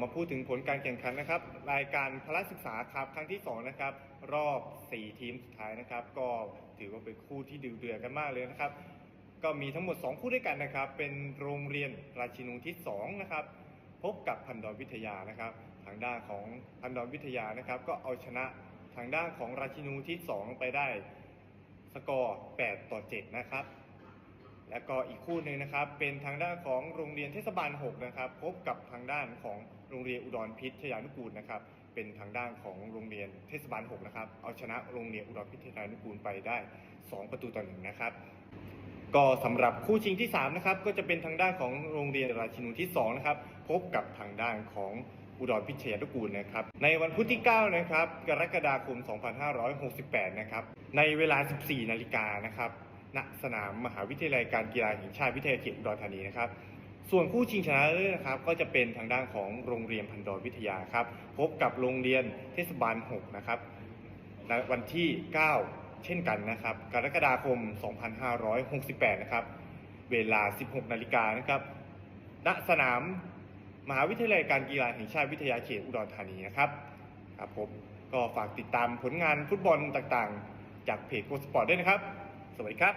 มาพูดถึงผลการแข่งขันนะครับ รายการพละศึกษาครับครั้งที่ 2 นะครับ รอบ 4 ทีมสุดท้ายนะครับ ก็ถือว่าเป็นคู่ที่ดุเดือดกันมากเลยนะครับ ก็มีทั้งหมด 2 คู่ด้วยกันนะครับ เป็นโรงเรียนราชินูทิศ2นะครับ พบกับพันดอนวิทยานะครับ ทางด้านของพันดอนวิทยานะครับ ก็เอาชนะทางด้านของราชินูทิศ2ไปได้ สกอร์ 8 ต่อ 7 นะครับ แล้วก็อีกคู่หนึ่งนะครับเป็นทางด้านของโรงเรียนเทศบาล 6 นะครับ พบกับทางด้านของโรงเรียนอุดรพิทยานุกูลนะครับเป็นทางด้านของโรงเรียนเทศบาล 6 นะครับ เอาชนะโรงเรียนอุดรพิทยานุกูลไปได้ 2 ประตูต่อหนึ่งนะครับ ก็สำหรับคู่ชิงที่ 3 นะครับ ก็จะเป็นทางด้านของโรงเรียนราชินูที่ 2 นะครับ พบกับทางด้านของอุดรพิทยานุกูลนะครับ ในวันพุธที่ 9 นะครับ กรกฎาคม 2568 นะครับ ในเวลา 14 นาฬิกานะครับ ณสนามมหาวิทยาลัยการกีฬาแห่งชาติวิทยาเขตอุดรธานีนะครับ ส่วนคู่ชิงชนะเลิศนะครับ ก็จะเป็นทางด้านของโรงเรียนพันดอนวิทยาครับ พบกับโรงเรียนเทศบาล 6 นะครับในวันที่ 9 เช่นกันนะครับ กรกฎาคม 2568 นะครับ เวลา 16 นาฬิกานะครับ ณ สนามมหาวิทยาลัยการกีฬาแห่งชาติวิทยาเขตอุดรธานีนะครับ ครับผม ก็ฝากติดตามผลงานฟุตบอลต่างๆ จากเพจโกสปอร์ตด้วยนะครับ สวัสดีครับ